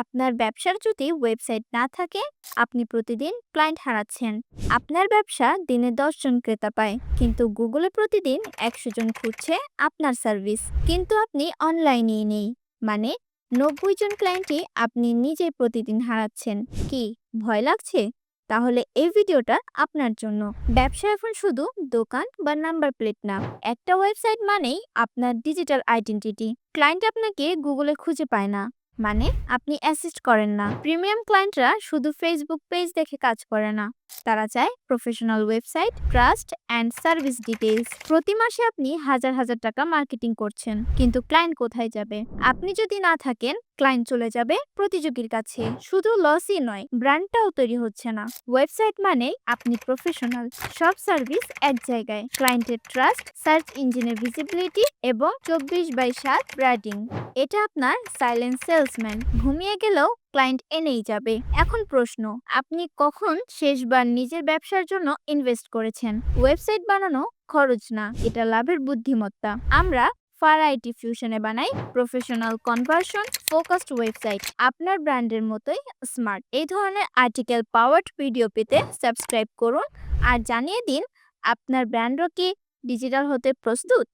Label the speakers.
Speaker 1: আপনার ব্যবসার যদি ওয়েবসাইট না থাকে, আপনি প্রতিদিন ক্লায়েন্ট হারাচ্ছেন। আপনার ব্যবসা দিনে জন ক্রেতা পায়, কিন্তু গুগলে প্রতিদিন একশো জন খুঁজছে আপনার সার্ভিস। কিন্তু আপনি অনলাইনেই নেই মানে নব্বই জন ক্লায়েন্টই আপনি নিজে প্রতিদিন হারাচ্ছেন। কি ভয় লাগছে? তাহলে এই ভিডিওটা আপনার জন্য। ব্যবসা এখন শুধু দোকান বা নাম্বার প্লেট না, একটা ওয়েবসাইট মানেই আপনার ডিজিটাল আইডেন্টিটি। ক্লায়েন্ট আপনাকে গুগলে খুঁজে পায় না। মানে আপনি অ্যাসিস্ট করেন না। প্রিমিয়াম ক্লায়েন্টরা শুধু ফেসবুক পেজ দেখে কাজ করে না। তারা চায় professional website trust and service details প্রতি মাসে আপনি হাজার হাজার টাকা মার্কেটিং করছেন, কিন্তু ক্লায়েন্ট কোথায় যাবে? আপনি যদি না থাকেন ক্লায়েন্ট চলে যাবে প্রতিযোগীর কাছে। শুধু লসই নয় ব্র্যান্ডটাও তৈরি হচ্ছে না। ওয়েবসাইট মানে আপনি প্রফেশনাল সব সার্ভিস এক জায়গায়। ক্লায়েন্টের ট্রাস্ট সার্চ ইঞ্জিনের ভিজিবিলিটি এবং চব্বিশ বাই সাত ব্র্যাডিং এটা আপনার সাইলেন্ট সেলসম্যান ঘুমিয়ে গেলেও ক্লায়েন্ট এনেই যাবে। এখন প্রশ্ন, আপনি কখন শেষবার নিজের ব্যবসার জন্য ইনভেস্ট করেছেন? ওয়েবসাইট বানানো খরচ না, এটা লাভের বুদ্ধিমত্তা। আমরা ফার আইটি ফিউশনে বানাই প্রফেশনাল কনভার্সন ফোকাসড ওয়েবসাইট আপনার ব্র্যান্ডের মতোই স্মার্ট এই ধরনের আর্টিকেল পাওয়ার্ড ভিডিও পেতে সাবস্ক্রাইব করুন। আর জানিয়ে দিন, আপনার ব্র্যান্ডও কি ডিজিটাল হতে প্রস্তুত?